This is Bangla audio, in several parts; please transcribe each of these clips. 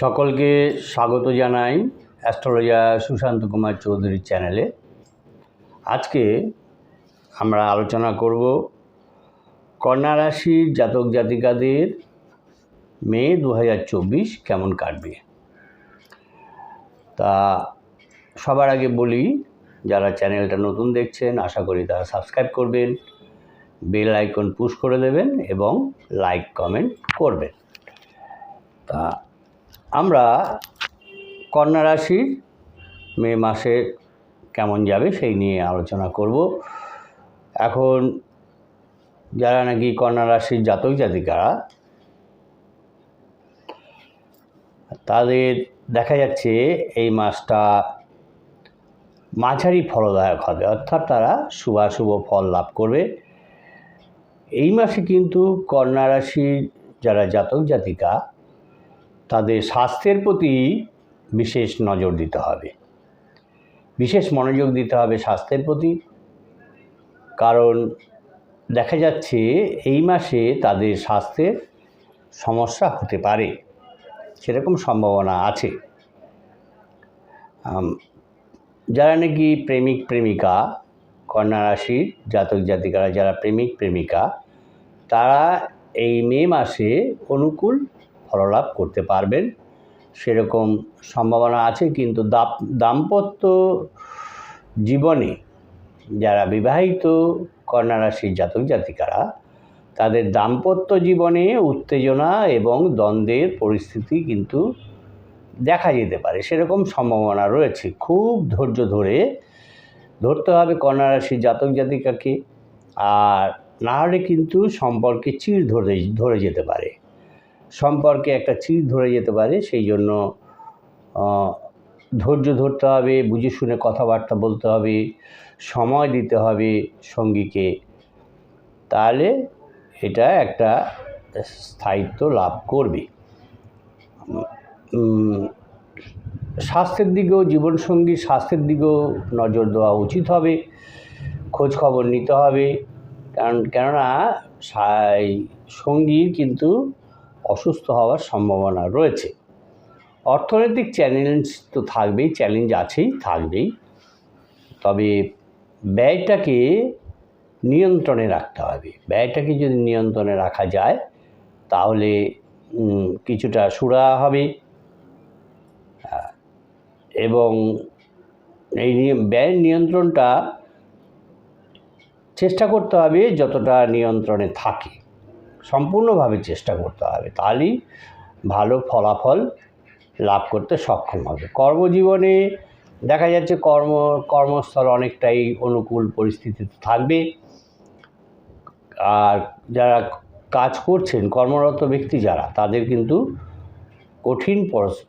সকলকে স্বাগত জানাই অ্যাস্ট্রোলজার সুশান্ত কুমার চৌধুরীর চ্যানেলে। আজকে আমরা আলোচনা করব কন্যা রাশির জাতক জাতিকাদের মে দু হাজার চব্বিশ কেমন কাটবে। তা সবার আগে বলি, যারা চ্যানেলটা নতুন দেখছেন, আশা করি তারা সাবস্ক্রাইব করবেন, বেল আইকন পুশ করে দেবেন এবং লাইক, কমেন্ট করবেন। তা আমরা কন্যা রাশির মে মাসে কেমন যাবে সেই নিয়ে আলোচনা করব। এখন যারা নাকি কন্যা রাশির জাতক জাতিকারা, তাদের দেখা যাচ্ছে এই মাসটা মাঝারি ফলদায়ক হবে, অর্থাৎ তারা শুভাশুভ ফল লাভ করবে। এই মাসে কিন্তু কন্যা রাশির যারা জাতক জাতিকা তাদের স্বাস্থ্যের প্রতি বিশেষ নজর দিতে হবে। বিশেষ মনোযোগ দিতে হবে স্বাস্থ্যের প্রতি। কারণ দেখা যাচ্ছে এই মাসে তাদের স্বাস্থ্যের সমস্যা হতে পারে। সেরকম সম্ভাবনা আছে। যারা নাকি প্রেমিক প্রেমিকা, কন্যা রাশির জাতক জাতিকারা, যারা প্রেমিক প্রেমিকা, তারা এই মে মাসে অনুকূল ফললাভ করতে পারবেন। সেরকম সম্ভাবনা আছে, কিন্তু দাম্পত্য জীবনে যারা বিবাহিত কন্যা রাশির জাতক জাতিকারা, তাদের দাম্পত্য জীবনে উত্তেজনা এবং দ্বন্দ্বের পরিস্থিতি কিন্তু দেখা যেতে পারে। সেরকম সম্ভাবনা রয়েছে। খুব ধৈর্য ধরে ধরতে হবে কন্যা রাশির জাতক জাতিকাকে, আর না হলে কিন্তু সম্পর্কে চিড় ধরে ধরে যেতে পারে। সম্পর্কে একটা চিড় ধরে যেতে পারে, সেই জন্য ধৈর্য ধরতে হবে, বুঝে শুনে কথাবার্তা বলতে হবে, সময় দিতে হবে সঙ্গীকে। তাহলে এটা একটা স্থায়িত্ব লাভ করবে। স্বাস্থ্যের দিকেও জীবনসঙ্গী স্বাস্থ্যের দিকেও নজর দেওয়া উচিত হবে, খোঁজ খবর নিতে হবে। কারণ, কেননা সঙ্গীর কিন্তু অসুস্থ হওয়ার সম্ভাবনা রয়েছে। অর্থনৈতিক চ্যালেঞ্জ তো থাকবেই, চ্যালেঞ্জ আছেই, থাকবেই। তবে ব্যয়টাকে নিয়ন্ত্রণে রাখতে হবে। ব্যয়টাকে যদি নিয়ন্ত্রণে রাখা যায়, তাহলে কিছুটা সুরা হবে। এবং এই ব্যয়ের নিয়ন্ত্রণটা চেষ্টা করতে হবে যতটা নিয়ন্ত্রণে থাকে। সম্পূর্ণভাবে চেষ্টা করতে হবে। তাহলেই ভালো ফলাফল লাভ করতে সক্ষম হবে। কর্মজীবনে দেখা যাচ্ছে কর্ম, কর্মস্থল অনেকটাই অনুকূল পরিস্থিতিতে থাকবে। আর যারা কাজ করছেন, কর্মরত ব্যক্তি যারা, তাদের কিন্তু কঠিন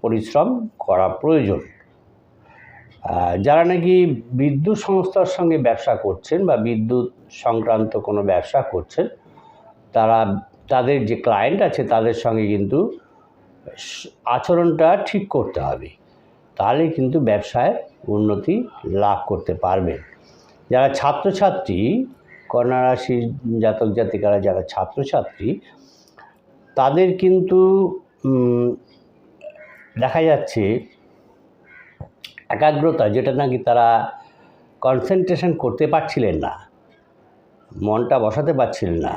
পরিশ্রম করা প্রয়োজন। যারা নাকি বিদ্যুৎ সংস্থার সঙ্গে ব্যবসা করছেন বা বিদ্যুৎ সংক্রান্ত কোনো ব্যবসা করছেন তারা, তাদের যে ক্লায়েন্ট আছে তাদের সঙ্গে কিন্তু আচরণটা ঠিক করতে হবে। তাহলে কিন্তু ব্যবসায় উন্নতি লাভ করতে পারবেন। যারা ছাত্রছাত্রী, কন্যা রাশির জাতক জাতিকারা যারা ছাত্রছাত্রী, তাদের কিন্তু দেখা যাচ্ছে একাগ্রতা যেটা নাকি তারা কনসেন্ট্রেশন করতে পারছিলেন না, মনটা বসাতে পারছিলেন না।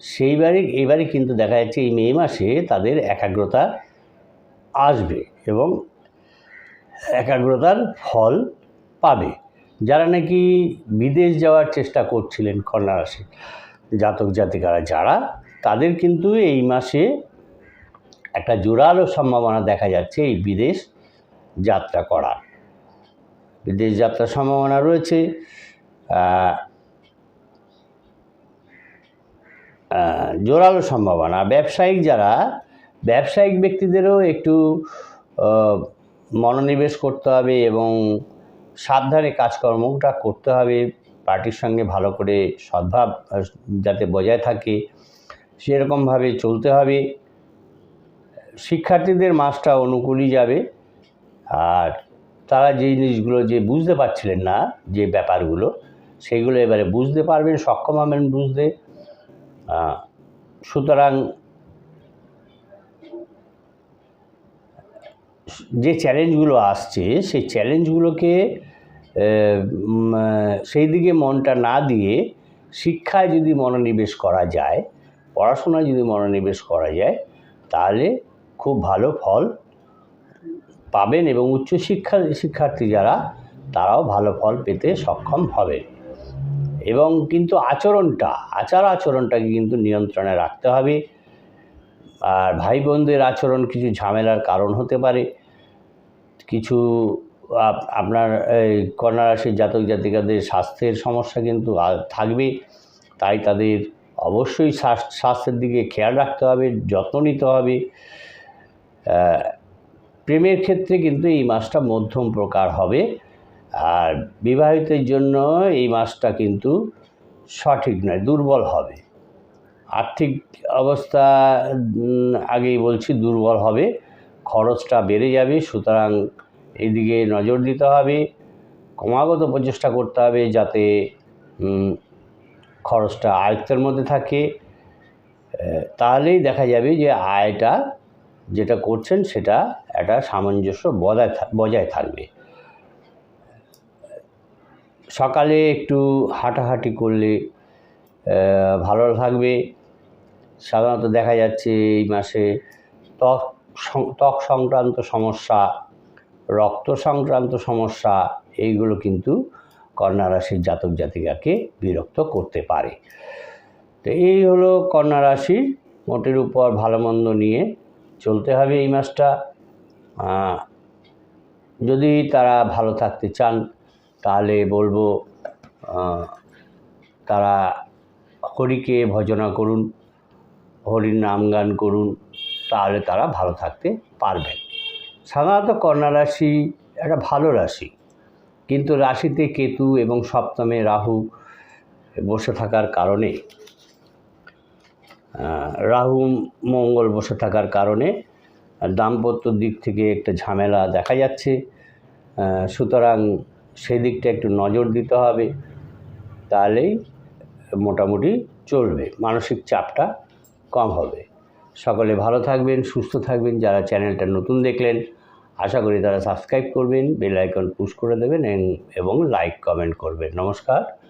সেইবারই এইবারে কিন্তু দেখা যাচ্ছে এই মে মাসে তাদের একাগ্রতা আসবে এবং একাগ্রতার ফল পাবে। যারা নাকি বিদেশ যাওয়ার চেষ্টা করছিলেন কন্যা রাশি জাতক জাতিকারা যারা, তাদের কিন্তু এই মাসে একটা জোরালো সম্ভাবনা দেখা যাচ্ছে এই বিদেশ যাত্রা করার। বিদেশ যাত্রার সম্ভাবনা রয়েছে জোরালো সম্ভাবনা। ব্যবসায়িক যারা, ব্যবসায়িক ব্যক্তিদেরও একটু মনোনিবেশ করতে হবে এবং সাবধানে কাজকর্মটা করতে হবে। পার্টির সঙ্গে ভালো করে সদ্ভাব যাতে বজায় থাকে, সেরকমভাবে চলতে হবে। শিক্ষার্থীদের মাসটা অনুকূলই যাবে। আর তারা যে জিনিসগুলো যে বুঝতে পারছিলেন না, যে ব্যাপারগুলো, সেগুলো এবারে বুঝতে পারবেন, সক্ষম হবেন বুঝতে। সুতরাং যে চ্যালেঞ্জগুলো আসছে, সেই চ্যালেঞ্জগুলোকে সেই দিকে মনটা না দিয়ে শিক্ষায় যদি মনোনিবেশ করা যায়, পড়াশোনায় যদি মনোনিবেশ করা যায়, তাহলে খুব ভালো ফল পাবেন এবং উচ্চশিক্ষা, শিক্ষার্থী যারা, তারাও ভালো ফল পেতে সক্ষম হবে এবং কিন্তু আচরণটা, আচার আচরণটাকে কিন্তু নিয়ন্ত্রণে রাখতে হবে। আর ভাই বোনদের আচরণ কিছু ঝামেলার কারণ হতে পারে। কিছু আপ- আপনার এই কন্যা রাশির জাতক জাতিকাদের স্বাস্থ্যের সমস্যা কিন্তু থাকবে। তাই তাদের অবশ্যই স্বাস্থ্যের দিকে খেয়াল রাখতে হবে, যত্ন নিতে হবে। প্রেমের ক্ষেত্রে কিন্তু এই মাসটা মধ্যম প্রকার হবে। আর বিবাহিতের জন্য এই মাসটা কিন্তু সঠিক নয়, দুর্বল হবে। আর্থিক অবস্থা আগেই বলছি দুর্বল হবে, খরচটা বেড়ে যাবে, সুতরাং এদিকে নজর দিতে হবে, ক্রমাগত প্রচেষ্টা করতে হবে যাতে খরচটা আয়ত্তের মধ্যে থাকে। তাহলেই দেখা যাবে যে আয়টা যেটা করছেন সেটা একটা সামঞ্জস্য বজায় বজায় থাকবে। সকালে একটু হাঁটাহাঁটি করলে ভালো থাকবে সাধারণত দেখা যাচ্ছে এই মাসে ত্বক ত্বক সংক্রান্ত সমস্যা, রক্ত সংক্রান্ত সমস্যা, এইগুলো কিন্তু কন্যা রাশির জাতক জাতিকাকে বিরক্ত করতে পারে। তো এই হলো কন্যা রাশির মোটের উপর ভালো মন্দ নিয়ে চলতে হবে এই মাসটা। যদি তারা ভালো থাকতে চান তাহলে বলব তারা হরিকে ভজনা করুন, হরির নাম গান করুন, তাহলে তারা ভালো থাকতে পারবেন। সাধারণত কন্যা রাশি একটা ভালো রাশি, কিন্তু রাশিতে কেতু এবং সপ্তমে রাহু বসে থাকার কারণে রাহু, মঙ্গল বসে থাকার কারণে দাম্পত্য দিক থেকে একটা ঝামেলা দেখা যাচ্ছে। সুতরাং সেদিকটা একটু নজর দিতে হবে, তাহলেই মোটামুটি চলবে, মানসিক চাপটা কম হবে। সকলে ভালো থাকবেন, সুস্থ থাকবেন, যারা চ্যানেলটা নতুন দেখলেন, আশা করি তারা সাবস্ক্রাইব করবেন, বেল আইকন পুশ করে দেবেন, এবং- লাইক কমেন্ট করবেন। নমস্কার।